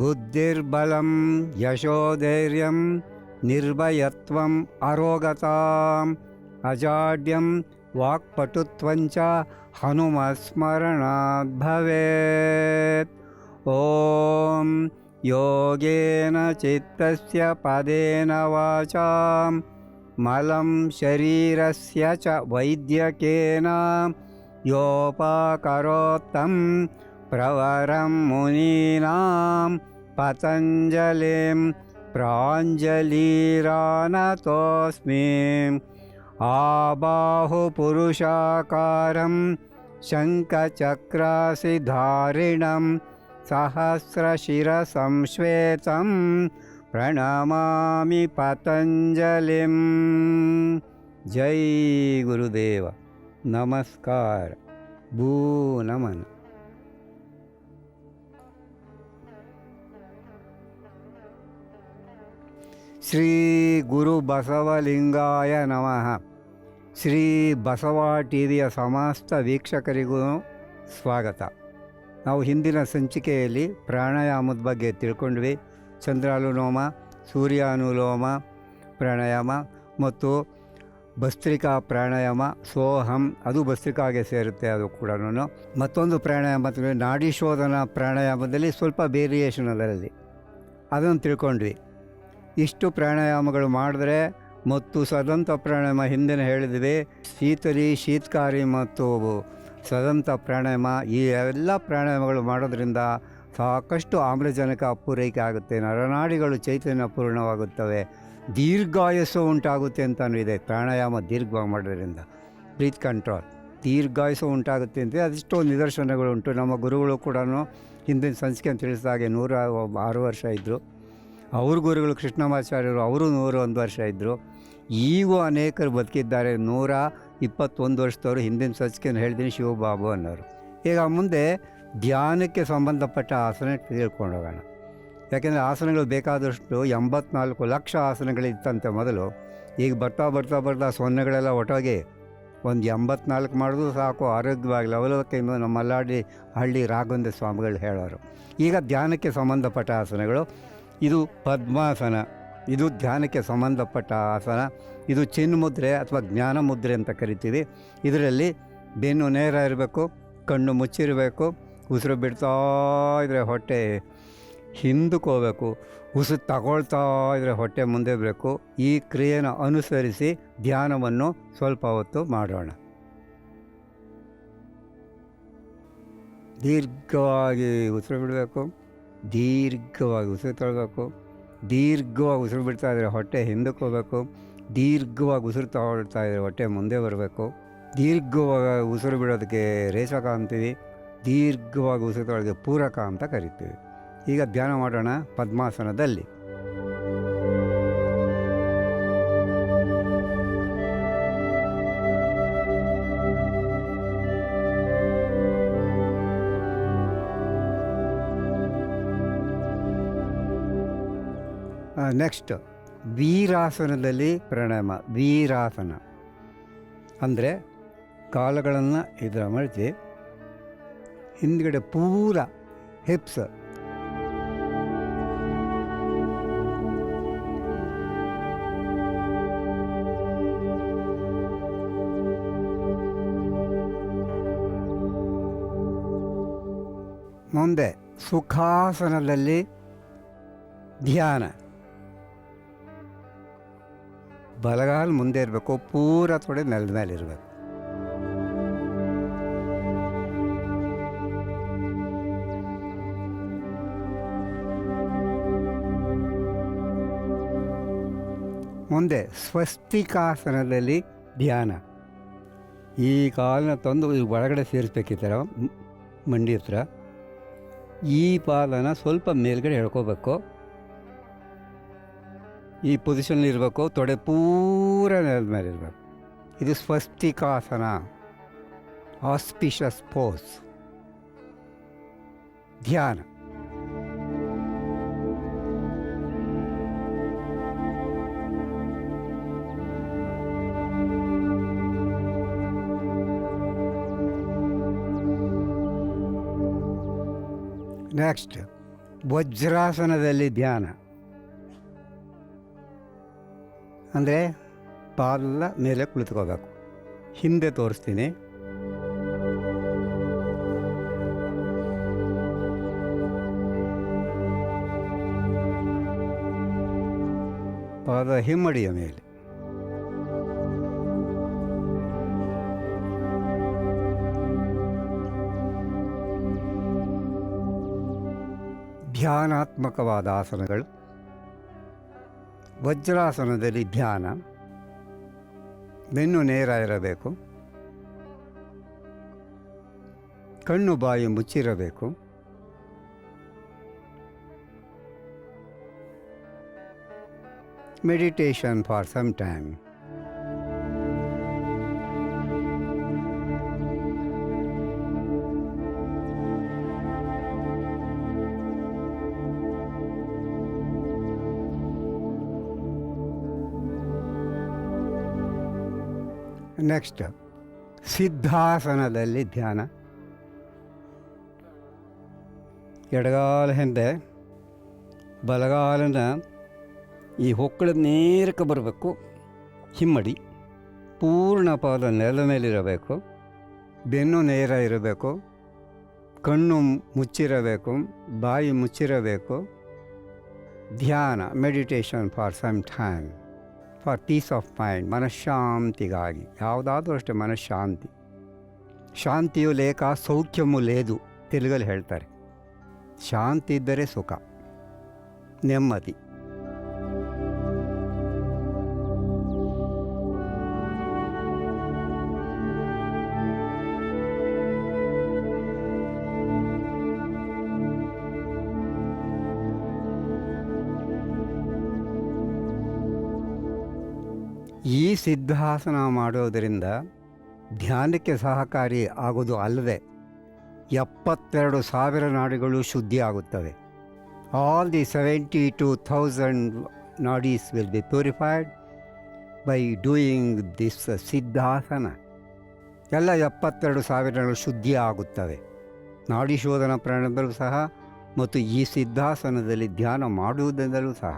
बुद्धिर्बलं यशोधैर्यं निर्भयत्वम् अरोगताम् अजाड्यं वाक्पटुत्वञ्च हनुमस्मरणाद्भवेत् ॐ योगेन चित्तस्य पदेन वाचां मलं शरीरस्य च वैद्यकेन योपाकरोत्तम् प्रवरं मुनीनां पतञ्जलिं प्राञ्जलिरानतोऽस्मि। आबाहुपुरुषाकारं शङ्खचक्रासिधारिणं सहस्रशिरसंश्वेतं प्रणमामि पतञ्जलिं। जय गुरुदेव। नमस्कार। भू नमन। ಶ್ರೀ ಗುರು ಬಸವಲಿಂಗಾಯ ನಮಃ ಶ್ರೀ ಬಸವ ಟಿ ವಿಯ ಸಮಸ್ತ ವೀಕ್ಷಕರಿಗೂ ಸ್ವಾಗತ. ನಾವು ಹಿಂದಿನ ಸಂಚಿಕೆಯಲ್ಲಿ ಪ್ರಾಣಾಯಾಮದ ಬಗ್ಗೆ ತಿಳ್ಕೊಂಡ್ವಿ. ಚಂದ್ರಾನುಲೋಮ, ಸೂರ್ಯಾನುಲೋಮ ಪ್ರಾಣಾಯಾಮ ಮತ್ತು ಭಸ್ತ್ರಿಕಾ ಪ್ರಾಣಾಯಾಮ, ಸೋಹಂ ಅದು ಭಸ್ತ್ರಿಕಾಗೆ ಸೇರುತ್ತೆ ಅದು ಕೂಡ ಮತ್ತೊಂದು ಪ್ರಾಣಾಯಾಮ ನಾಡಿ ಶೋಧನ ಪ್ರಾಣಾಯಾಮದಲ್ಲಿ ಸ್ವಲ್ಪ ವೇರಿಯೇಷನ್ ಅದರಲ್ಲಿ. ಅದನ್ನು ತಿಳ್ಕೊಂಡ್ವಿ. ಇಷ್ಟು ಪ್ರಾಣಾಯಾಮಗಳು ಮಾಡಿದ್ರೆ ಮತ್ತು ಸದಂತ ಪ್ರಾಣಾಯಾಮ ಹಿಂದಿನ ಹೇಳಿದ್ವಿ ಶೀತಲಿ ಶೀತಕಾರಿ ಮತ್ತು ಸದಂತ ಪ್ರಾಣಾಯಾಮ, ಈ ಎಲ್ಲ ಪ್ರಾಣಾಯಾಮಗಳು ಮಾಡೋದ್ರಿಂದ ಸಾಕಷ್ಟು ಆಮ್ಲಜನಕ ಪೂರೈಕೆ ಆಗುತ್ತೆ. ನರನಾಡಿಗಳು ಚೈತನ್ಯ ಪೂರ್ಣವಾಗುತ್ತವೆ. ದೀರ್ಘಾಯಸ್ಸು ಉಂಟಾಗುತ್ತೆ ಅಂತಲೂ ಇದೆ. ಪ್ರಾಣಾಯಾಮ ದೀರ್ಘವಾಗಿ ಮಾಡೋದ್ರಿಂದ. Breathe control. ದೀರ್ಘಾಯಸ್ಸು ಉಂಟಾಗುತ್ತೆ ಅಂತ ಅದೆಷ್ಟೋ ನಿದರ್ಶನಗಳು ಉಂಟು ನಮ್ಮ ಗುರುಗಳು ಕೂಡ ಹಿಂದಿನ ಸಂಚಿಕೆ ತಿಳಿಸಿದ ಹಾಗೆ ನೂರ ಆರು ವರ್ಷ ಇದ್ದರು ಅವ್ರ ಗುರುಗಳು ಕೃಷ್ಣಮಾಚಾರ್ಯರು, ಅವರು ನೂರ ಒಂದು ವರ್ಷ ಇದ್ದರು ಈಗೂ ಅನೇಕರು ಬದುಕಿದ್ದಾರೆ. ನೂರ ಇಪ್ಪತ್ತೊಂದು ವರ್ಷದವರು ಹಿಂದಿನ ಸಚಿಕೆಯನ್ನು ಹೇಳಿದ್ದೀನಿ, ಶಿವಬಾಬು ಅನ್ನೋರು. ಈಗ ಮುಂದೆ ಧ್ಯಾನಕ್ಕೆ ಸಂಬಂಧಪಟ್ಟ ಆಸನ ತಿಳ್ಕೊಂಡು ಹೋಗೋಣ ಯಾಕೆಂದರೆ ಆಸನಗಳು ಬೇಕಾದಷ್ಟು ಎಂಬತ್ನಾಲ್ಕು ಲಕ್ಷ ಆಸನಗಳಿತ್ತಂತೆ ಮೊದಲು. ಈಗ ಬರ್ತಾ ಬರ್ತಾ ಬರ್ತಾ ಸೊನ್ನೆಗಳೆಲ್ಲ ಒಟ್ಟೋಗಿ ಒಂದು ಎಂಬತ್ನಾಲ್ಕು ಮಾಡಿದ್ರು ಸಾಕು, ಆರೋಗ್ಯವಾಗಿ ಲವಲವಿಕೆಯಿಂದ ನಮ್ಮ ಮಲ್ಲಾಡಿ ಹಳ್ಳಿ ರಾಘವೇಂದ್ರ ಸ್ವಾಮಿಗಳು ಹೇಳೋರು. ಈಗ ಧ್ಯಾನಕ್ಕೆ ಸಂಬಂಧಪಟ್ಟ ಆಸನಗಳು ಇದು ಪದ್ಮಾಸನ. ಇದು ಧ್ಯಾನಕ್ಕೆ ಸಂಬಂಧಪಟ್ಟ ಆಸನ. ಇದು ಚಿನ್ಮುದ್ರೆ ಅಥವಾ ಜ್ಞಾನ ಮುದ್ರೆ ಅಂತ ಕರಿತೀವಿ. ಇದರಲ್ಲಿ ಬೆನ್ನು ನೇರ ಇರಬೇಕು, ಕಣ್ಣು ಮುಚ್ಚಿರಬೇಕು, ಉಸಿರು ಬಿಡ್ತಾ ಇದ್ದರೆ ಹೊಟ್ಟೆ ಹಿಂದಕ್ಕೆ ಹೋಗಬೇಕು ಉಸಿರು ತಗೊಳ್ತಾ ಇದ್ದರೆ ಹೊಟ್ಟೆ ಮುಂದೆ ಬರಬೇಕು ಈ ಕ್ರಿಯೆನ ಅನುಸರಿಸಿ ಧ್ಯಾನವನ್ನು ಸ್ವಲ್ಪ ಹೊತ್ತು ಮಾಡೋಣ. ದೀರ್ಘವಾಗಿ ಉಸಿರು ಬಿಡಬೇಕು. ದೀರ್ಘವಾಗಿ ಉಸಿರು ತೊಳ್ಬೇಕು. ದೀರ್ಘವಾಗಿ ಉಸಿರು ಬಿಡ್ತಾ ಇದ್ದರೆ ಹೊಟ್ಟೆ ಹಿಂದಕ್ಕೆ ಹೋಗಬೇಕು. ದೀರ್ಘವಾಗಿ ಉಸಿರು ತಗೊಳ್ತಾ ಇದ್ದರೆ ಹೊಟ್ಟೆ ಮುಂದೆ ಬರಬೇಕು. ದೀರ್ಘವಾಗಿ ಉಸಿರು ಬಿಡೋದಕ್ಕೆ ರೇಸಕ ಅಂತೀವಿ. ದೀರ್ಘವಾಗಿ ಉಸಿರು ತೊಳೋದಕ್ಕೆ ಪೂರಕ ಅಂತ ಕರಿತೀವಿ. ಈಗ ಧ್ಯಾನ ಮಾಡೋಣ ಪದ್ಮಾಸನದಲ್ಲಿ. ನೆಕ್ಸ್ಟ್ ವೀರಾಸನದಲ್ಲಿ ಪ್ರಾಣಾಯಾಮ ವೀರಾಸನ. ಅಂದರೆ ಕಾಲುಗಳನ್ನು ಇದರ ಮಡಿಸಿ ಹಿಂದ್ಗಡೆ ಪೂರ ಹಿಪ್ಸ್ ಮುಂದೆ ಸುಖಾಸನದಲ್ಲಿ ಧ್ಯಾನ. ಬಲಗಾಲು ಮುಂದೆ ಇರಬೇಕು, ಪೂರ ತೊಡೆ ನೆಲದ ಮೇಲೆ ಇರಬೇಕು. ಮುಂದೆ ಸ್ವಸ್ತಿಕಾಸನದಲ್ಲಿ ಧ್ಯಾನ. ಈ ಕಾಲನ್ನ ತಂದು ಈ ಒಳಗಡೆ ಸೇರಿಸ್ಬೇಕಿತ್ತರ ಮಂಡಿ ಹತ್ರ, ಈ ಪಾದನ ಸ್ವಲ್ಪ ಮೇಲ್ಗಡೆ ಎಳ್ಕೋಬೇಕು. ಈ ಪೊಸಿಷನಲ್ಲಿ ಇರಬೇಕು, ತೊಡೆ ಪೂರ ನೆಲದ ಮೇಲೆ ಇರಬೇಕು. ಇದು ಸ್ವಸ್ತಿಕಾಸನ ಆಸ್ಪಿಷಸ್ ಪೋಸ್ ಧ್ಯಾನ. ನೆಕ್ಸ್ಟ್ ವಜ್ರಾಸನದಲ್ಲಿ ಧ್ಯಾನ. ಅಂದರೆ ಪಾಲ್ಲ ಮೇಲೆ ಕುಳಿತುಕೋಬೇಕು ಹಿಂದೆ ತೋರಿಸ್ತೀನಿ. ಪಾದ ಹಿಮ್ಮಡಿಯ ಮೇಲೆ. ಧ್ಯಾನಾತ್ಮಕವಾದ ಆಸನಗಳು. ವಜ್ರಾಸನದಲ್ಲಿ ಧ್ಯಾನ. ಬೆನ್ನು ನೇರ ಇರಬೇಕು. ಕಣ್ಣು ಬಾಯಿ ಮುಚ್ಚಿರಬೇಕು. Meditation for some time. Next ಸಿದ್ಧಾಸನದಲ್ಲಿ ಧ್ಯಾನ. ಎಡಗಾಲ ಹಿಂದೆ ಬಲಗಾಲನ ಈ ಹೊಕ್ಕಳ ನೇರಕ್ಕೆ ಬರಬೇಕು. ಹಿಮ್ಮಡಿ. ಪೂರ್ಣ ಪಾದ ನೆಲ ಮೇಲಿರಬೇಕು. ಬೆನ್ನು ನೇರ ಇರಬೇಕು. ಕಣ್ಣು ಮುಚ್ಚಿರಬೇಕು. ಬಾಯಿ ಮುಚ್ಚಿರಬೇಕು. ಧ್ಯಾನ meditation for some time for peace of mind ಮನಃಶಾಂತಿಗಾಗಿ. ಯಾವುದಾದ್ರೂ ಅಷ್ಟೇ ಮನಃಶಾಂತಿ. ಶಾಂತಿಯು ಲೇಖ ಸೌಖ್ಯಮು ಲೇದು ತೆಲುಗಲ್ಲಿ ಹೇಳ್ತಾರೆ. ಶಾಂತಿ ಇದ್ದರೆ ಸುಖ. ನೆಮ್ಮದಿ. ಸಿದ್ಧಾಸನ ಮಾಡೋದರಿಂದ ಧ್ಯಾನಕ್ಕೆ ಸಹಕಾರಿ ಆಗೋದು ಅಲ್ಲದೆ ಎಪ್ಪತ್ತೆರಡು ಸಾವಿರ ನಾಡಿಗಳು ಶುದ್ಧಿ ಆಗುತ್ತವೆ all the seventy two thousand nadis will be purified by doing this siddhasana ಎಲ್ಲ ಎಪ್ಪತ್ತೆರಡು ಸಾವಿರಗಳು ಶುದ್ಧಿ ಆಗುತ್ತವೆ ನಾಡಿ ಶೋಧನ ಪ್ರಾಣದಲ್ಲೂ ಸಹ ಮತ್ತು ಈ ಸಿದ್ಧಾಸನದಲ್ಲಿ ಧ್ಯಾನ ಮಾಡುವುದರಿಂದಲೂ ಸಹ.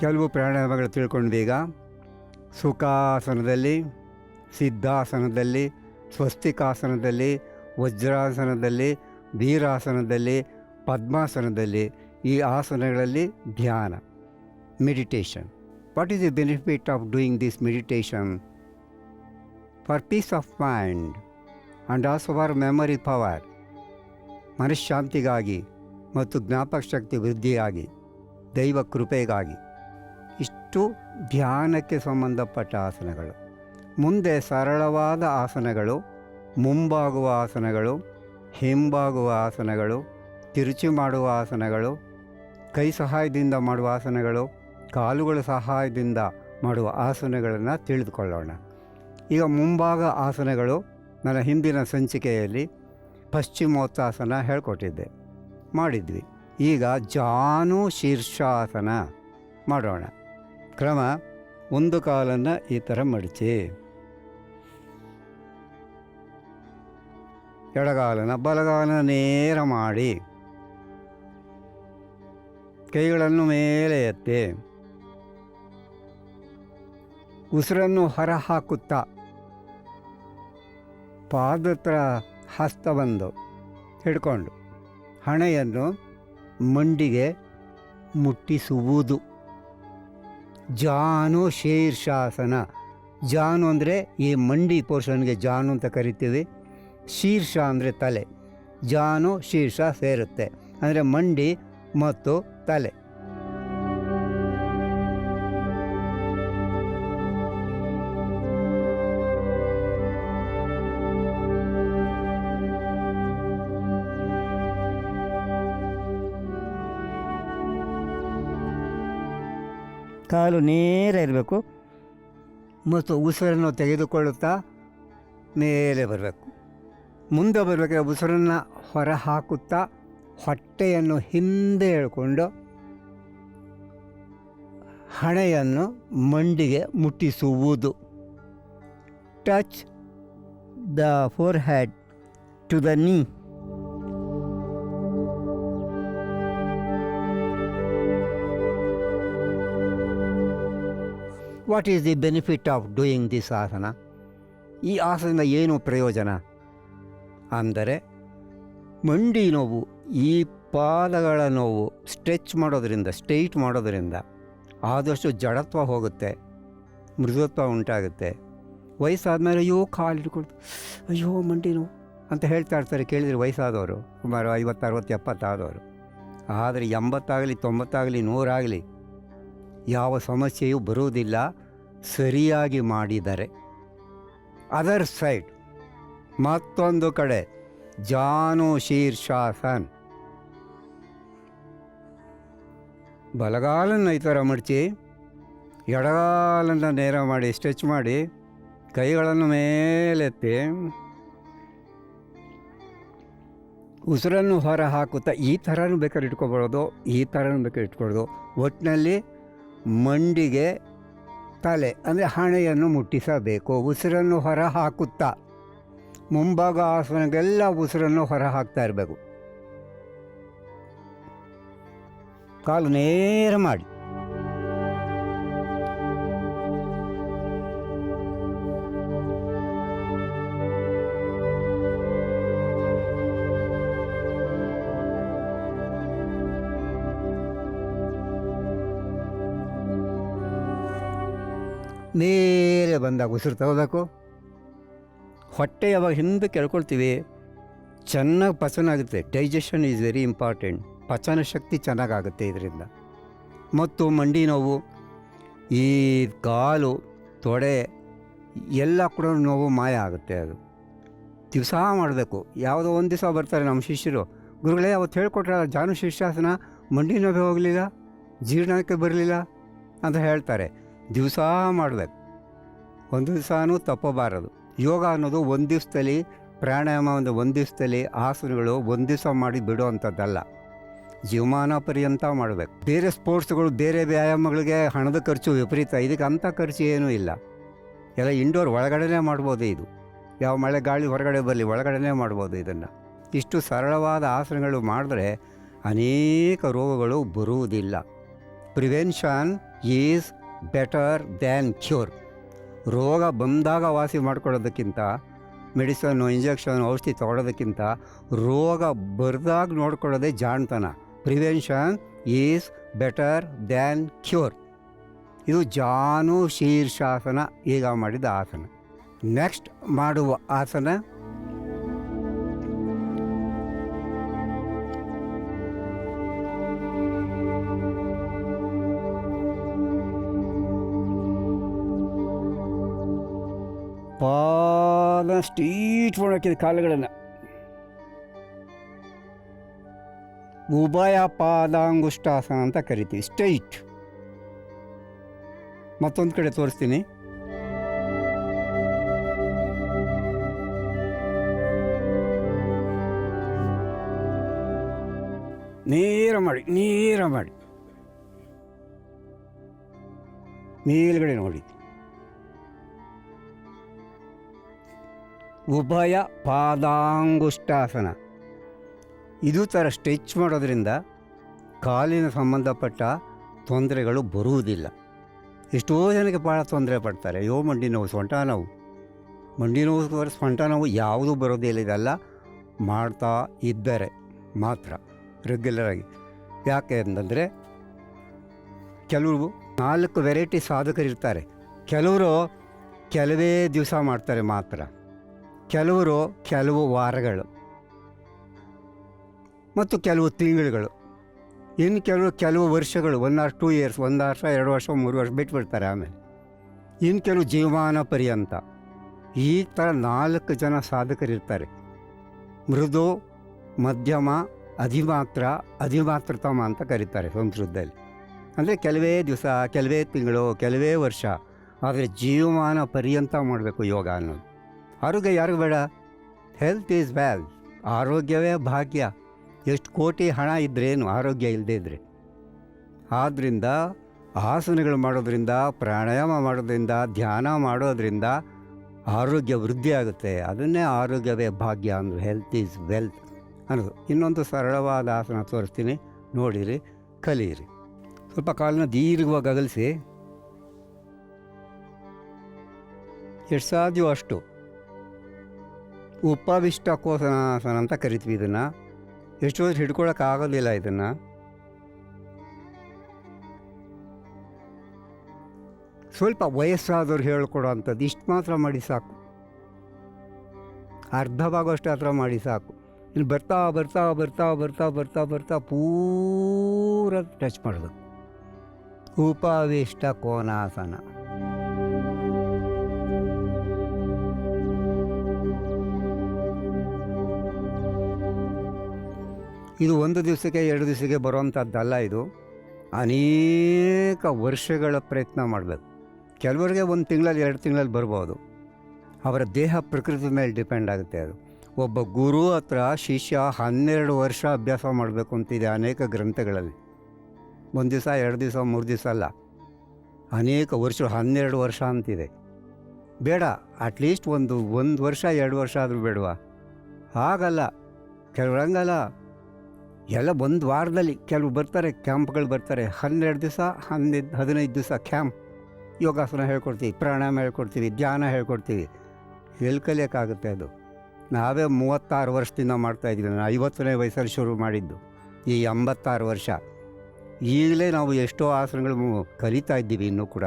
ಕೆಲವು ಪ್ರಾಣಾಯಾಮಗಳು ತಿಳ್ಕೊಂಡಿದ್ದೀಗ ಸುಖಾಸನದಲ್ಲಿ, ಸಿದ್ಧಾಸನದಲ್ಲಿ, ಸ್ವಸ್ತಿಕಾಸನದಲ್ಲಿ, ವಜ್ರಾಸನದಲ್ಲಿ, ವೀರಾಸನದಲ್ಲಿ, ಪದ್ಮಾಸನದಲ್ಲಿ ಈ ಆಸನಗಳಲ್ಲಿ ಧ್ಯಾನ meditation what is the benefit of doing this meditation for peace of mind and also for memory power ಮನಃಶಾಂತಿಗಾಗಿ ಮತ್ತು ಜ್ಞಾಪಕ ಶಕ್ತಿ ವೃದ್ಧಿಯಾಗಿ ದೈವ ಕೃಪೆಗಾಗಿ. ಇಷ್ಟು ಧ್ಯಾನಕ್ಕೆ ಸಂಬಂಧಪಟ್ಟ ಆಸನಗಳು. ಮುಂದೆ ಸರಳವಾದ ಆಸನಗಳು ಮುಂಬಾಗುವ ಆಸನಗಳು ಹಿಂಬಾಗುವ ಆಸನಗಳು, ತಿರುಚಿ ಮಾಡುವ ಆಸನಗಳು, ಕೈ ಸಹಾಯದಿಂದ ಮಾಡುವ ಆಸನಗಳು, ಕಾಲುಗಳ ಸಹಾಯದಿಂದ ಮಾಡುವ ಆಸನಗಳನ್ನು ತಿಳಿದುಕೊಳ್ಳೋಣ. ಈಗ ಮುಂಭಾಗ ಆಸನಗಳು ನನ್ನ ಹಿಂದಿನ ಸಂಚಿಕೆಯಲ್ಲಿ ಪಶ್ಚಿಮೋತ್ತಾಸನ ಹೇಳ್ಕೊಟ್ಟಿದ್ದೆ. ಮಾಡಿದ್ವಿ. ಈಗ ಜಾನು ಶೀರ್ಷಾಸನ ಮಾಡೋಣ. ಕ್ರಮ ಒಂದು ಕಾಲನ್ನು ಈ ಥರ ಮಡಚಿ. ಎಡಗಾಲನ ಬಲಗಾಲನ ನೇರ ಮಾಡಿ. ಕೈಗಳನ್ನು ಮೇಲೆ ಎತ್ತಿ. ಉಸಿರನ್ನು ಹೊರ ಹಾಕುತ್ತಾ. ಪಾದತ್ರ ಹಸ್ತಬಂದು ಹಿಡ್ಕೊಂಡು ಹಣೆಯನ್ನು ಮಂಡಿಗೆ ಮುಟ್ಟಿಸುವುದು. ಜಾನು ಶೀರ್ಷಾಸನ. ಜಾನು ಅಂದರೆ ಈ ಮಂಡಿ ಪೋರ್ಷನ್ಗೆ ಜಾನು ಅಂತ ಕರಿತೀವಿ. ಶೀರ್ಷ ಅಂದರೆ ತಲೆ. ಜಾನು ಶೀರ್ಷ ಸೇರುತ್ತೆ. ಅಂದರೆ ಮಂಡಿ ಮತ್ತು ತಲೆ. ಕಾಲು ನೇರ ಇರಬೇಕು. ಮತ್ತು ಉಸಿರನ್ನು ತೆಗೆದುಕೊಳ್ಳುತ್ತಾ ಮೇಲೆ ಬರಬೇಕು. ಮುಂದೆ ಬರಬೇಕಾದ್ರೆ ಉಸಿರನ್ನು ಹೊರ ಹಾಕುತ್ತಾ ಹೊಟ್ಟೆಯನ್ನು ಹಿಂದೆ ಎಳ್ಕೊಂಡು ಹಣೆಯನ್ನು ಮಂಡಿಗೆ ಮುಟ್ಟಿಸುವುದು. Touch the forehead to the knee what is the benefit of doing this asana ಈ ಆಸನದಿಂದ ಏನು ಪ್ರಯೋಜನ? ಅಂದರೆ, ಮಂಡಿ ನೋವು, ಈ ಪಾದಗಳ ನೋವು ಸ್ಟ್ರೆಚ್ ಮಾಡೋದರಿಂದ, ಸ್ಟ್ರೈಟ್ ಮಾಡೋದರಿಂದ ಆದಷ್ಟು ಜಡತ್ವ ಹೋಗುತ್ತೆ, ಮೃದುತ್ವ ಉಂಟಾಗುತ್ತೆ. ವಯಸ್ಸಾದಮೇಲೆ ಅಯ್ಯೋ, ಕಾಲು ಹಿಡ್ಕೊಳ್ತು, ಅಯ್ಯೋ, ಮಂಡಿ ನೋವು ಅಂತ ಹೇಳ್ತಾ ಇರ್ತಾರೆ. ಕೇಳಿದರೆ ವಯಸ್ಸಾದವರು, ಸುಮಾರು ಐವತ್ತು, ಅರವತ್ತು, ಎಪ್ಪತ್ತಾದವರು. ಆದರೆ ಎಂಬತ್ತಾಗಲಿ, ತೊಂಬತ್ತಾಗಲಿ, ನೂರಾಗಲಿ ಯಾವ ಸಮಸ್ಯೆಯೂ ಬರುವುದಿಲ್ಲ, ಸರಿಯಾಗಿ ಮಾಡಿದರೆ. ಅದರ್ ಸೈಡ್, ಮತ್ತೊಂದು ಕಡೆ, ಜಾನು ಶೀರ್ಷಾಸನ್ ಬಲಗಾಲನ್ನು ಈ ಥರ ಮಡಚಿ, ಎಡಗಾಲನ್ನು ನೇರ ಮಾಡಿ, ಸ್ಟ್ರೆಚ್ ಮಾಡಿ, ಕೈಗಳನ್ನು ಮೇಲೆತ್ತಿ, ಉಸಿರನ್ನು ಹೊರ ಹಾಕುತ್ತಾ ಈ ಥರನೂ ಬೇಕಾದ್ರೆ ಇಟ್ಕೊಬೋದು, ಈ ಥರನೂ ಬೇಕಾದ್ರೆ ಇಟ್ಕೊಳ್ಬೋದು ಒಟ್ಟಿನಲ್ಲಿ ಮಂಡಿಗೆ ತಲೆ, ಅಂದರೆ ಹಣೆಯನ್ನು ಮುಟ್ಟಿಸಬೇಕು, ಉಸಿರನ್ನು ಹೊರ ಹಾಕುತ್ತಾ. ಮುಂಭಾಗ ಆಸನಗೆಲ್ಲ ಉಸಿರನ್ನು ಹೊರ ಹಾಕ್ತಾ ಇರಬೇಕು. ಕಾಲು ನೇರ ಮಾಡಿ. ಮೇಲೆ ಬಂದಾಗ ಉಸಿರು ತಗೋಬೇಕು ಹೊಟ್ಟೆ ಯಾವಾಗ ಹಿಂದೆ ಕೆಳ್ಕೊಳ್ತೀವಿ, ಚೆನ್ನಾಗಿ ಪಚನ ಆಗುತ್ತೆ ಡೈಜೆಷನ್ ಈಸ್ ವೆರಿ ಇಂಪಾರ್ಟೆಂಟ್ ಪಚನ ಶಕ್ತಿ ಚೆನ್ನಾಗಾಗುತ್ತೆ ಇದರಿಂದ. ಮತ್ತು ಮಂಡಿ ನೋವು, ಈ ಕಾಲು, ತೊಡೆ, ಎಲ್ಲ ಕೂಡ ನೋವು ಮಾಯ ಆಗುತ್ತೆ ಅದು. ದಿವಸ ಮಾಡಬೇಕು. ಯಾವುದೋ ಒಂದು ದಿವಸ ಬರ್ತಾರೆ ನಮ್ಮ ಶಿಷ್ಯರು. ಗುರುಗಳೇ, ಅವತ್ತು ಹೇಳ್ಕೊಟ್ರೆ ಜಾನು ಶಿಷ್ಯಾಸನ, ಮಂಡಿ ನೋವೇ ಹೋಗಲಿಲ್ಲ ಜೀರ್ಣಕ್ಕೆ ಬರಲಿಲ್ಲ ಅಂತ ಹೇಳ್ತಾರೆ. ದಿವಸ ಮಾಡಬೇಕು ಒಂದು ದಿವಸನೂ ತಪ್ಪಬಾರದು. ಯೋಗ ಅನ್ನೋದು ಒಂದು ದಿವಸದಲ್ಲಿ, ಪ್ರಾಣಾಯಾಮ ಒಂದು ಒಂದು ದಿವಸದಲ್ಲಿ, ಆಸನಗಳು ಒಂದು ದಿವಸ ಮಾಡಿ ಬಿಡುವಂಥದ್ದಲ್ಲ ಜೀವಮಾನ ಪರ್ಯಂತ ಮಾಡಬೇಕು ಬೇರೆ ಸ್ಪೋರ್ಟ್ಸ್ಗಳು, ಬೇರೆ ವ್ಯಾಯಾಮಗಳಿಗೆ ಹಣದ ಖರ್ಚು ವಿಪರೀತ. ಇದಕ್ಕೆ ಅಂಥ ಖರ್ಚು ಏನೂ ಇಲ್ಲ. ಎಲ್ಲ ಇಂಡೋರ್ ಒಳಗಡೆನೇ ಮಾಡ್ಬೋದು ಇದು. ಯಾವ ಮಳೆ ಗಾಳಿ ಹೊರಗಡೆ ಬರಲಿ, ಒಳಗಡೆನೇ ಮಾಡ್ಬೋದು ಇದನ್ನು. ಇಷ್ಟು ಸರಳವಾದ ಆಸನಗಳು ಮಾಡಿದ್ರೆ ಅನೇಕ ರೋಗಗಳು ಬರುವುದಿಲ್ಲ. Prevention is better than cure ರೋಗ ಬಂದಾಗ ವಾಸಿ ಮಾಡ್ಕೊಳ್ಳೋದಕ್ಕಿಂತ ಮೆಡಿಸನ್ನು, ಇಂಜೆಕ್ಷನ್, ಔಷಧಿ ತೊಗೊಳೋದಕ್ಕಿಂತ ರೋಗ ಬರ್ದಾಗ ನೋಡ್ಕೊಳ್ಳೋದೇ ಜಾಣ್ತನ. Prevention is better than cure ಇದು ಜಾನು ಶೀರ್ಷಾಸನ. ಈಗ ಮಾಡಿದ ಆಸನ. ನೆಕ್ಸ್ಟ್ ಮಾಡುವ ಆಸನ ಪಾದ ಮಾಡಾಕಿದ ಕಾಲುಗಳನ್ನು. ಉಭಯ ಪಾದಾಂಗುಷ್ಟಾಸನ ಅಂತ ಕರಿತೀವಿ ಸ್ಟೈಟ್ ಮತ್ತೊಂದು ಕಡೆ ತೋರಿಸ್ತೀನಿ. ನೇರ ಮಾಡಿ ನೇರ ಮಾಡಿ. ಮೇಲ್ಗಡೆ ನೋಡಿ. ಉಭಯ ಪಾದಾಂಗುಷ್ಟಾಸನ. ಇದು ಥರ ಸ್ಟ್ರೆಚ್ ಮಾಡೋದ್ರಿಂದ ಕಾಲಿನ ಸಂಬಂಧಪಟ್ಟ ತೊಂದರೆಗಳು ಬರುವುದಿಲ್ಲ. ಎಷ್ಟೋ ಜನಕ್ಕೆ ಭಾಳ ತೊಂದರೆ ಪಡ್ತಾರೆ. ಅಯ್ಯೋ, ಮಂಡಿ ನೋವು ಸೊಂಟ ನೋವು. ಮಂಡಿ ನೋವು ಸೊಂಟ ನೋವು ಯಾವುದೂ ಬರೋದಿಲ್ಲ ಇದೆಲ್ಲ ಮಾಡ್ತಾ ಇದ್ದರೆ ಮಾತ್ರ ರೆಗ್ಯುಲರಾಗಿ ಯಾಕೆ ಅಂತಂದರೆ ಕೆಲವರು ನಾಲ್ಕು ವೆರೈಟಿ ಸಾಧಕರಿರ್ತಾರೆ. ಕೆಲವರು ಕೆಲವೇ ದಿವಸ ಮಾಡ್ತಾರೆ ಮಾತ್ರ. ಕೆಲವರು ಕೆಲವು ವಾರಗಳು ಮತ್ತು ಕೆಲವು ತಿಂಗಳುಗಳು. ಇನ್ನು ಕೆಲವು ಕೆಲವು ವರ್ಷಗಳು ಒನ್ ಆರ್ ಟೂ ಇಯರ್ಸ್ ಒಂದು ವರ್ಷ, ಎರಡು ವರ್ಷ, ಮೂರು ವರ್ಷ ಬಿಟ್ಬಿಡ್ತಾರೆ ಆಮೇಲೆ. ಇನ್ನು ಕೆಲವು ಜೀವಮಾನ ಪರ್ಯಂತ ಈ ಥರ ನಾಲ್ಕು ಜನ ಸಾಧಕರಿರ್ತಾರೆ ಮೃದು, ಮಧ್ಯಮ, ಅಧಿಮಾತ್ರ, ಅಧಿಮಾತ್ರತಮ ಅಂತ ಕರೀತಾರೆ ಸಂಸ್ಕೃತದಲ್ಲಿ. ಅಂದರೆ ಕೆಲವೇ ದಿವಸ, ಕೆಲವೇ ತಿಂಗಳು, ಕೆಲವೇ ವರ್ಷ, ಆದರೆ ಜೀವಮಾನ ಪರ್ಯಂತ ಮಾಡಬೇಕು ಯೋಗ ಅನ್ನೋದು. ಆರೋಗ್ಯ ಯಾರಿಗೂ ಬೇಡ ಹೆಲ್ತ್ ಈಸ್ ವ್ಯಾಲ್ ಆರೋಗ್ಯವೇ ಭಾಗ್ಯ. ಎಷ್ಟು ಕೋಟಿ ಹಣ ಇದ್ರೇನು ಆರೋಗ್ಯ ಇಲ್ಲದೇ ಇದ್ದರೆ ಆದ್ದರಿಂದ ಆಸನಗಳು ಮಾಡೋದ್ರಿಂದ, ಪ್ರಾಣಾಯಾಮ ಮಾಡೋದ್ರಿಂದ, ಧ್ಯಾನ ಮಾಡೋದ್ರಿಂದ ಆರೋಗ್ಯ ವೃದ್ಧಿ ಆಗುತ್ತೆ. ಅದನ್ನೇ ಆರೋಗ್ಯವೇ ಭಾಗ್ಯ ಅಂದರು. ಹೆಲ್ತ್ ಈಸ್ ವೆಲ್ತ್ ಅನ್ನೋದು. ಇನ್ನೊಂದು ಸರಳವಾದ ಆಸನ ತೋರಿಸ್ತೀನಿ. ನೋಡಿರಿ, ಕಲಿಯಿರಿ. ಸ್ವಲ್ಪ ಕಾಲನ್ನ ದೀರ್ಘವಾಗಿ ಅಗಲಿಸಿ ಎಷ್ಟು ಸಾಧ್ಯವೋ ಅಷ್ಟು. ಉಪವಿಷ್ಟ ಕೋಸನಾಸನ ಅಂತ ಕರಿತೀವಿ ಇದನ್ನು. ಎಷ್ಟೋ ಹಿಡ್ಕೊಳಕ್ಕಾಗೋದಿಲ್ಲ ಇದನ್ನು. ಸ್ವಲ್ಪ ವಯಸ್ಸಾದವ್ರು ಹೇಳ್ಕೊಡೋ ಅಂಥದ್ದು ಇಷ್ಟು ಮಾತ್ರ ಮಾಡಿ ಸಾಕು. ಅರ್ಧ ಭಾಗವಷ್ಟು ಹತ್ರ ಮಾಡಿ ಸಾಕು. ಇಲ್ಲಿ ಬರ್ತಾ ಬರ್ತಾ ಬರ್ತಾ ಬರ್ತಾ ಬರ್ತಾ ಬರ್ತಾ ಪೂರ ಟಚ್ ಮಾಡೋದು. ಉಪವಿಷ್ಟ ಕೋನಾಸನ ಇದು ಒಂದು ದಿವಸಕ್ಕೆ, ಎರಡು ದಿವಸಕ್ಕೆ ಬರುವಂಥದ್ದಲ್ಲ ಇದು. ಅನೇಕ ವರ್ಷಗಳ ಪ್ರಯತ್ನ ಮಾಡಬೇಕು. ಕೆಲವರಿಗೆ ಒಂದು ತಿಂಗಳಲ್ಲಿ, ಎರಡು ತಿಂಗಳಲ್ಲಿ ಬರ್ಬೋದು. ಅವರ ದೇಹ ಪ್ರಕೃತಿ ಮೇಲೆ ಡಿಪೆಂಡ್ ಆಗುತ್ತೆ ಅದು. ಒಬ್ಬ ಗುರು ಹತ್ರ ಶಿಷ್ಯ ಹನ್ನೆರಡು ವರ್ಷ ಅಭ್ಯಾಸ ಮಾಡಬೇಕು ಅಂತಿದೆ ಅನೇಕ ಗ್ರಂಥಗಳಲ್ಲಿ. ಒಂದು ದಿವಸ, ಎರಡು ದಿವಸ, ಮೂರು ದಿವಸ ಅಲ್ಲ. ಅನೇಕ ವರ್ಷ, ಹನ್ನೆರಡು ವರ್ಷ ಅಂತಿದೆ. ಬೇಡ ಅಟ್ಲೀಸ್ಟ್ ಒಂದು ಒಂದು ವರ್ಷ, ಎರಡು ವರ್ಷ ಆದರೂ ಬೇಡವಾ? ಹಾಗಲ್ಲ. ಕೆಲವ್ರು ಹಂಗಲ್ಲ ಎಲ್ಲ ಒಂದು ವಾರದಲ್ಲಿ ಕೆಲವು ಬರ್ತಾರೆ, ಕ್ಯಾಂಪ್ಗಳು ಬರ್ತಾರೆ. ಹನ್ನೆರಡು ದಿವಸ ಹನ್ನೆರಡು ಹದಿನೈದು ದಿವಸ ಕ್ಯಾಂಪ್. ಯೋಗಾಸನ ಹೇಳ್ಕೊಡ್ತೀವಿ, ಪ್ರಾಣಾಯಾಮ ಹೇಳ್ಕೊಡ್ತೀವಿ, ಧ್ಯಾನ ಹೇಳ್ಕೊಡ್ತೀವಿ. ಎಲ್ಲಿ ಕಲಿಯೋಕ್ಕಾಗುತ್ತೆ ಅದು? ನಾವೇ ಮೂವತ್ತಾರು ವರ್ಷದಿಂದ ಮಾಡ್ತಾಯಿದ್ವಿ ನಾನು ಐವತ್ತನೇ ವಯಸ್ಸಲ್ಲಿ ಶುರು ಮಾಡಿದ್ದು. ಈ ಎಂಬತ್ತಾರು ವರ್ಷ. ಈಗಲೇ ನಾವು ಎಷ್ಟೋ ಆಸನಗಳು ಕಲಿತಾ ಇದ್ದೀವಿ ಇನ್ನೂ ಕೂಡ.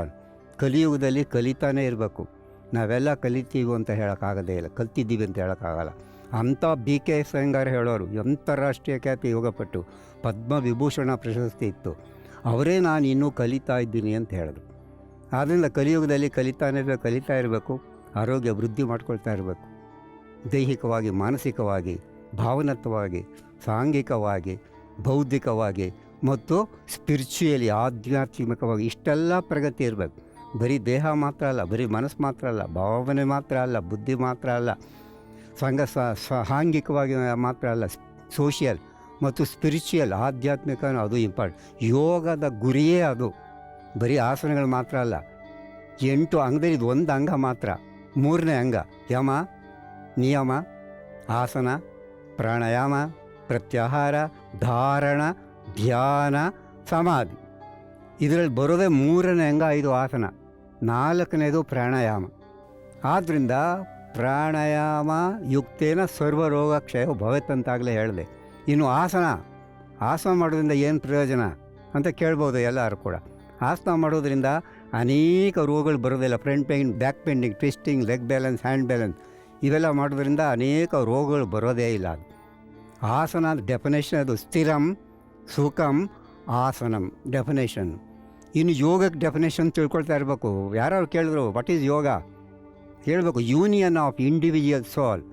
ಕಲಿಯುಗದಲ್ಲಿ ಕಲಿತಾನೇ ಇರಬೇಕು. ನಾವೆಲ್ಲ ಕಲಿತೀವಿ ಅಂತ ಹೇಳೋಕ್ಕಾಗದೇ ಇಲ್ಲ. ಕಲ್ತಿದ್ದೀವಿ ಅಂತ ಹೇಳೋಕ್ಕಾಗಲ್ಲ. ಅಂಥ ಬಿ ಕೆ ಎಸ್ ಅಯ್ಯಂಗಾರ್ ಹೇಳೋರು ಅಂತಾರಾಷ್ಟ್ರೀಯ ಖ್ಯಾತಿ ಯೋಗಪಟ್ಟು ಪದ್ಮವಿಭೂಷಣ ಪ್ರಶಸ್ತಿ ಇತ್ತು. ಅವರೇ ನಾನು ಇನ್ನೂ ಕಲಿತಾ ಇದ್ದೀನಿ ಅಂತ ಹೇಳಿದ್ರು. ಆದ್ದರಿಂದ ಕಲಿಯುಗದಲ್ಲಿ ಕಲಿತಾನೇ ಇರಬೇಕು, ಕಲಿತಾ ಇರಬೇಕು, ಆರೋಗ್ಯ ವೃದ್ಧಿ ಮಾಡ್ಕೊಳ್ತಾ ಇರಬೇಕು. ದೈಹಿಕವಾಗಿ, ಮಾನಸಿಕವಾಗಿ ಭಾವನತ್ವವಾಗಿ ಸಾಂಘಿಕವಾಗಿ, ಬೌದ್ಧಿಕವಾಗಿ ಮತ್ತು ಸ್ಪಿರಿಚುಯಲಿ, ಆಧ್ಯಾತ್ಮಿಕವಾಗಿ ಇಷ್ಟೆಲ್ಲ ಪ್ರಗತಿ ಇರಬೇಕು. ಬರೀ ದೇಹ ಮಾತ್ರ ಅಲ್ಲ, ಬರೀ ಮನಸ್ಸು ಮಾತ್ರ ಅಲ್ಲ, ಭಾವನೆ ಮಾತ್ರ ಅಲ್ಲ, ಬುದ್ಧಿ ಮಾತ್ರ ಅಲ್ಲ. ಸಂಘ ಸಾಂಘಿಕವಾಗಿ ಮಾತ್ರ ಅಲ್ಲ ಸೋಷಿಯಲ್ ಮತ್ತು ಸ್ಪಿರಿಚುಯಲ್ ಆಧ್ಯಾತ್ಮಿಕ ಅದು ಇಂಪಾರ್ಟ್ ಯೋಗದ ಗುರಿಯೇ ಅದು. ಬರೀ ಆಸನಗಳು ಮಾತ್ರ ಅಲ್ಲ. ಎಂಟು ಅಂಗದಲ್ಲಿ ಇದು ಒಂದು ಅಂಗ ಮಾತ್ರ. ಮೂರನೇ ಅಂಗ, ಯಮ, ನಿಯಮ, ಆಸನ, ಪ್ರಾಣಾಯಾಮ, ಪ್ರತ್ಯಾಹಾರ, ಧಾರಣ, ಧ್ಯಾನ, ಸಮಾಧಿ. ಇದರಲ್ಲಿ ಬರೋದೇ ಮೂರನೇ ಅಂಗ, ಐದು ಆಸನ. ನಾಲ್ಕನೇದು ಪ್ರಾಣಾಯಾಮ. ಆದ್ದರಿಂದ ಪ್ರಾಣಾಯಾಮ ಯುಕ್ತೇನ ಸರ್ವರೋಗ ಕ್ಷಯ ಭವತ್ ಅಂತಾಗಲೇ ಹೇಳಿದೆ. ಇನ್ನು ಆಸನ ಆಸನ ಮಾಡೋದ್ರಿಂದ ಏನು ಪ್ರಯೋಜನ ಅಂತ ಕೇಳ್ಬೋದು ಎಲ್ಲರೂ ಕೂಡ. ಆಸನ ಮಾಡೋದ್ರಿಂದ ಅನೇಕ ರೋಗಗಳು ಬರೋದಿಲ್ಲ front pain, back bending twisting, leg balance, hand balance ಇವೆಲ್ಲ ಮಾಡೋದ್ರಿಂದ ಅನೇಕ ರೋಗಗಳು ಬರೋದೇ ಇಲ್ಲ ಅದು. ಆಸನ ಡೆಫಿನೇಷನ್ ಅದು ಸ್ಥಿರಂ, ಸುಖಂ, ಆಸನಂ ಡೆಫಿನೇಷನ್. ಇನ್ನು ಯೋಗಕ್ಕೆ ಡೆಫಿನೇಷನ್ ತಿಳ್ಕೊಳ್ತಾ ಇರಬೇಕು. ಯಾರು ಕೇಳಿದ್ರು ವಾಟ್ ಈಸ್ ಯೋಗ ಹೇಳಬೇಕು union of individual soul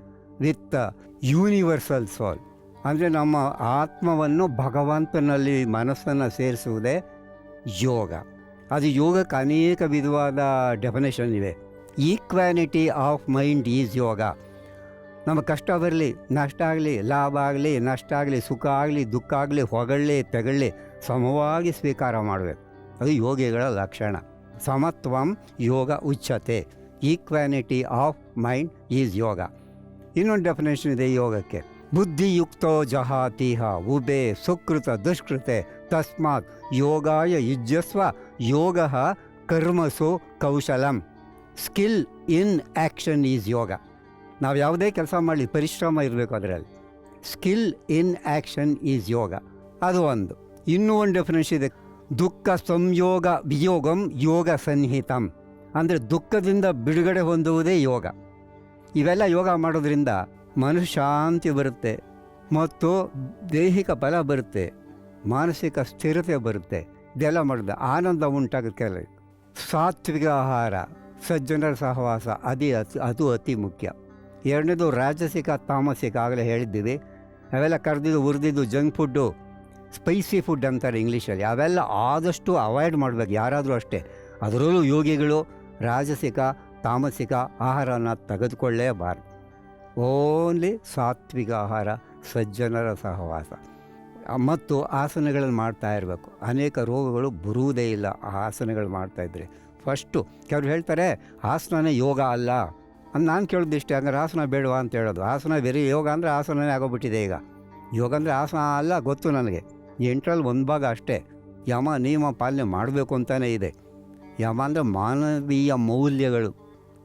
with universal soul ಅಂದರೆ ನಮ್ಮ ಆತ್ಮವನ್ನು ಭಗವಂತನಲ್ಲಿ ಮನಸ್ಸನ್ನು ಸೇರಿಸುವುದೇ ಯೋಗ. ಅದು ಯೋಗಕ್ಕೆ ಅನೇಕ ವಿಧವಾದ ಡೆಫಿನೇಷನ್ ಇವೆ. Equanimity of mind is yoga ನಮ್ಮ ಕಷ್ಟ ಬರಲಿ, ನಷ್ಟ ಆಗಲಿ, ಲಾಭ ಆಗಲಿ, ನಷ್ಟ ಆಗಲಿ, ಸುಖ ಆಗಲಿ, ದುಃಖ ಆಗಲಿ ಹೊಗಳ್ಳಿ ತೆಗಳ್ಳಿ ಸಮವಾಗಿ ಸ್ವೀಕಾರ ಮಾಡಬೇಕು. ಅದು ಯೋಗಿಗಳ ಲಕ್ಷಣ. ಸಮತ್ವಂ ಯೋಗ ಉಚ್ಯತೆ. Equanimity of mind is yoga ಇನ್ನೊಂದು ಡೆಫಿನೇಷನ್ ಇದೆ ಯೋಗಕ್ಕೆ. ಬುದ್ಧಿಯುಕ್ತೋ ಜಹಾತಿಹ ಉಬೆ ಸುಕೃತ ದುಷ್ಕೃತೆ, ತಸ್ಮಾತ್ ಯೋಗಾಯ ಯುಜ್ಯಸ್ವ, ಯೋಗ ಕರ್ಮಸು ಕೌಶಲಂ. Skill in action is yoga ನಾವು ಯಾವುದೇ ಕೆಲಸ ಮಾಡಲಿ, ಪರಿಶ್ರಮ ಇರಬೇಕು ಅದರಲ್ಲಿ. Skill in action is yoga ಅದು ಒಂದು. ಇನ್ನೂ ಒಂದು ಡೆಫಿನೇಷನ್ ಇದೆ. ದುಃಖ ಸಂಯೋಗ ವಿಯೋಗಂ ಯೋಗ ಸನ್ನಿಹಿತಂ ಅಂದರೆ ದುಃಖದಿಂದ ಬಿಡುಗಡೆ ಹೊಂದುವುದೇ ಯೋಗ. ಇವೆಲ್ಲ ಯೋಗ ಮಾಡೋದ್ರಿಂದ ಮನಃಶಾಂತಿ ಬರುತ್ತೆ, ಮತ್ತು ದೈಹಿಕ ಬಲ ಬರುತ್ತೆ, ಮಾನಸಿಕ ಸ್ಥಿರತೆ ಬರುತ್ತೆ. ಇದೆಲ್ಲ ಮಾಡಿದ, ಆನಂದ ಉಂಟಾಗುತ್ತೆ ಸಾತ್ವಿಕ ಆಹಾರ, ಸಜ್ಜನರ ಸಹವಾಸ ಅದೇ ಅತಿ, ಅದು ಅತಿ ಮುಖ್ಯ. ಎರಡನೇದು ರಾಜಸಿಕ, ತಾಮಸಿಕ, ಆಗಲೇ ಹೇಳಿದ್ದೀವಿ. ಅವೆಲ್ಲ ಕರೆದಿದ್ದು, ಹುರಿದಿದ್ದು ಜಂಕ್ ಫುಡ್ಡು, ಸ್ಪೈಸಿ ಫುಡ್ ಅಂತಾರೆ ಇಂಗ್ಲೀಷಲ್ಲಿ. ಅವೆಲ್ಲ ಆದಷ್ಟು ಅವಾಯ್ಡ್ ಮಾಡಬೇಕು, ಯಾರಾದರೂ ಅಷ್ಟೇ. ಅದರಲ್ಲೂ ಯೋಗಿಗಳು ರಾಜಸಿಕ, ತಾಮಸಿಕ ಆಹಾರನ ತೆಗೆದುಕೊಳ್ಳೇಬಾರ್ದು. ಓನ್ಲಿ ಸಾತ್ವಿಕ ಆಹಾರ, ಸಜ್ಜನರ ಸಹವಾಸ. ಮತ್ತು ಆಸನಗಳನ್ನು ಮಾಡ್ತಾ ಇರಬೇಕು. ಅನೇಕ ರೋಗಗಳು ಬರುವುದೇ ಇಲ್ಲ ಆ ಆಸನಗಳು ಮಾಡ್ತಾಯಿದ್ರೆ ಫಸ್ಟು ಕೆಲವ್ರು ಹೇಳ್ತಾರೆ, ಆಸನನೇ ಯೋಗ ಅಲ್ಲ. ನಾನು ಕೇಳೋದು ಇಷ್ಟೇ, ಹಂಗಾರೆ ಆಸನ ಬೇಡವಾ ಅಂತ ಹೇಳೋದು. ಆಸನ ಬೇರೆ, ಯೋಗ ಅಂದರೆ ಆಸನನೇ ಆಗೋಗ್ಬಿಟ್ಟಿದೆ ಈಗ. ಯೋಗ ಅಂದರೆ ಆಸನ ಅಲ್ಲ ಗೊತ್ತು ನನಗೆ. ಎಂಟರಲ್ಲಿ ಒಂದು ಭಾಗ ಅಷ್ಟೇ. ಯಮ ನಿಯಮ ಪಾಲನೆ ಮಾಡಬೇಕು ಅಂತಲೇ ಇದೆ. ಯಮ ಅಂದರೆ ಮಾನವೀಯ ಮೌಲ್ಯಗಳು,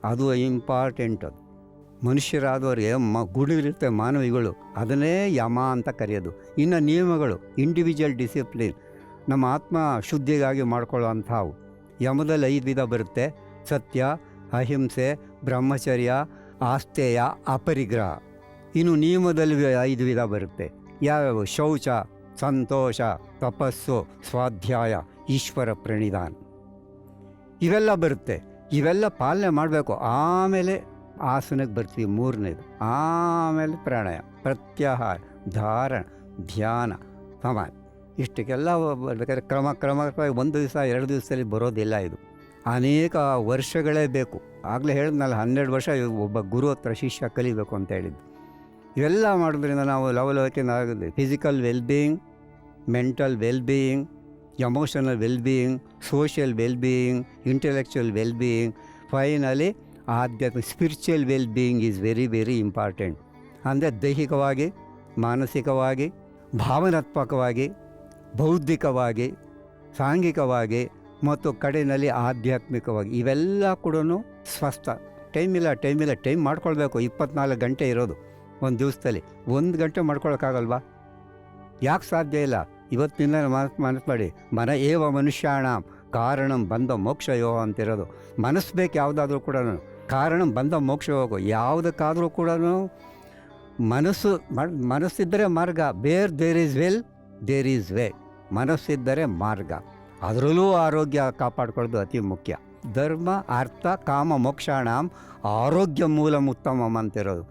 ಅದು ಇಂಪಾರ್ಟೆಂಟ್ ಅದು ಮನುಷ್ಯರಾದವರಿಗೆ ಮ ಗುಣಗಳಿರುತ್ತೆ ಮಾನವಿಗಳು, ಅದನ್ನೇ ಯಮ ಅಂತ ಕರೆಯೋದು. ಇನ್ನು ನಿಯಮಗಳು ಇಂಡಿವಿಜುವಲ್ ಡಿಸಿಪ್ಲಿನ್ ನಮ್ಮ ಆತ್ಮ ಶುದ್ಧಿಗಾಗಿ ಮಾಡ್ಕೊಳ್ಳೋ ಅಂಥವು ಯಮದಲ್ಲಿ ಐದು ವಿಧ ಬರುತ್ತೆ. ಸತ್ಯ, ಅಹಿಂಸೆ, ಬ್ರಹ್ಮಚರ್ಯ ಆಸ್ತೇಯ ಅಪರಿಗ್ರಹ. ಇನ್ನು ನಿಯಮದಲ್ಲಿ ಐದು ವಿಧ ಬರುತ್ತೆ. ಯಾವ್ಯಾವು? ಶೌಚ, ಸಂತೋಷ, ತಪಸ್ಸು, ಸ್ವಾಧ್ಯಾಯ, ಈಶ್ವರ ಪ್ರಣಿಧಾನ ಇವೆಲ್ಲ ಬರುತ್ತೆ. ಇವೆಲ್ಲ ಪಾಲನೆ ಮಾಡಬೇಕು. ಆಮೇಲೆ ಆಸನಕ್ಕೆ ಬರ್ತೀವಿ ಮೂರನೇದು. ಆಮೇಲೆ ಪ್ರಾಣಾಯಾಮ, ಪ್ರತ್ಯಾಹಾರ, ಧಾರಣ, ಧ್ಯಾನ ಸಮಾಧಿ ಇಷ್ಟಕ್ಕೆಲ್ಲ ಬೇಕಾದ್ರೆ ಕ್ರಮ ಕ್ರಮ ಒಂದು ದಿವಸ, ಎರಡು ದಿವಸದಲ್ಲಿ ಬರೋದಿಲ್ಲ ಇದು. ಅನೇಕ ವರ್ಷಗಳೇ ಬೇಕು. ಆಗಲೇ ಹೇಳಿದ್ನಲ್ಲ, ಹನ್ನೆರಡು ವರ್ಷ ಒಬ್ಬ ಗುರು ಹತ್ರ ಶಿಷ್ಯ ಕಲಿಬೇಕು ಅಂತ ಹೇಳಿದ್ದು. ಇವೆಲ್ಲ ಮಾಡೋದ್ರಿಂದ ನಾವು ಲವಲವಿಕೆ physical wellbeing mental wellbeing emotional wellbeing social wellbeing intellectual wellbeing finally ಆಧ್ಯಾತ್ಮ spiritual wellbeing is very very important ಅಂದರೆ ದೈಹಿಕವಾಗಿ, ಮಾನಸಿಕವಾಗಿ, ಭಾವನಾತ್ಮಕವಾಗಿ, ಬೌದ್ಧಿಕವಾಗಿ, ಸಾಂಘಿಕವಾಗಿ ಮತ್ತು ಕಡೆಯಲ್ಲಿ ಆಧ್ಯಾತ್ಮಿಕವಾಗಿ ಇವೆಲ್ಲ ಕೂಡ ಸ್ವಸ್ಥ. ಟೈಮ್ ಇಲ್ಲ ಟೈಮ್ ಇಲ್ಲ ಟೈಮ್ ಮಾಡ್ಕೊಳ್ಬೇಕು. ಇಪ್ಪತ್ನಾಲ್ಕು ಗಂಟೆ ಇರೋದು ಒಂದು ದಿವಸದಲ್ಲಿ. ಒಂದು ಗಂಟೆ ಮಾಡ್ಕೊಳಕ್ಕಾಗಲ್ವಾ? ಯಾಕೆ ಸಾಧ್ಯ ಇಲ್ಲ? ಇವತ್ತಿನ ಮನಸ್ಸು ಮನಸ್ಸು ಮಾಡಿ ಮನ ಏವ ಮನುಷ್ಯಾಣ, ಕಾರಣಂ ಬಂದ ಮೋಕ್ಷ ಯೋ ಅಂತಿರೋದು. ಮನಸ್ಸು ಬೇಕು ಯಾವುದಾದ್ರೂ ಕೂಡ. ಕಾರಣ ಬಂದ ಮೋಕ್ಷ ಹೋಗು. ಯಾವುದಕ್ಕಾದರೂ ಕೂಡ. ಮನಸ್ಸು ಮನಸ್ಸಿದ್ದರೆ ಮಾರ್ಗ. Where there is will, there is way. ಮನಸ್ಸಿದ್ದರೆ ಮಾರ್ಗ. ಅದರಲ್ಲೂ ಆರೋಗ್ಯ ಕಾಪಾಡ್ಕೊಳ್ಳೋದು ಅತಿ ಮುಖ್ಯ. ಧರ್ಮ, ಅರ್ಥ, ಕಾಮ, ಮೋಕ್ಷಾಣಂ ಆರೋಗ್ಯ ಮೂಲ ಉತ್ತಮಂ ಅಂತಿರೋದು.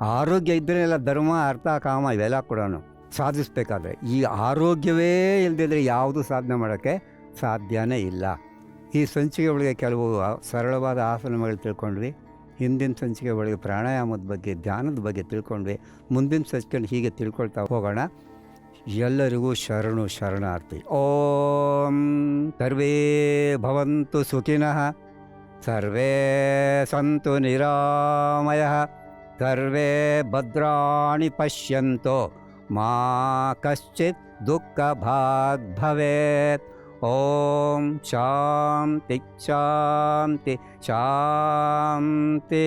ಆರೋಗ್ಯ ಇದ್ದರೆ ಎಲ್ಲ ಧರ್ಮ, ಅರ್ಥ, ಕಾಮ ಇವೆಲ್ಲ ಕೂಡ ಸಾಧಿಸ್ಬೇಕಾದ್ರೆ, ಈ ಆರೋಗ್ಯವೇ ಇಲ್ಲದಿದ್ದರೆ ಯಾವುದು ಸಾಧನೆ ಮಾಡೋಕ್ಕೆ ಸಾಧ್ಯನೇ ಇಲ್ಲ. ಈ ಸಂಚಿಕೆ ಒಳಗೆ ಕೆಲವು ಸರಳವಾದ ಆಸನಗಳು ತಿಳ್ಕೊಂಡ್ವಿ. ಹಿಂದಿನ ಸಂಚಿಕೆ ಒಳಗೆ ಪ್ರಾಣಾಯಾಮದ ಬಗ್ಗೆ, ಧ್ಯಾನದ ಬಗ್ಗೆ ತಿಳ್ಕೊಂಡ್ವಿ. ಮುಂದಿನ ಸಂಚಿಕೆ ಹೀಗೆ ತಿಳ್ಕೊಳ್ತಾ ಹೋಗೋಣ. ಎಲ್ಲರಿಗೂ ಶರಣು ಶರಣಾರ್ಥಿ. ಓಂ ಸರ್ವೇ ಭವಂತು ಸುಖಿನಃ, ಸರ್ವೇ ಸಂತು ನಿರಾಮಯ, ಸರ್ವೇ ಭದ್ರಾಣಿ ಪಶ್ಯಂತು. ಮಾ ಕಶ್ಚಿತ್ ದುಃಖ ಭಾಗ್ ಭವೇತ್ ಓಂ ಶಾಂತಿ ಶಾಂತಿ ಶಾಂತಿ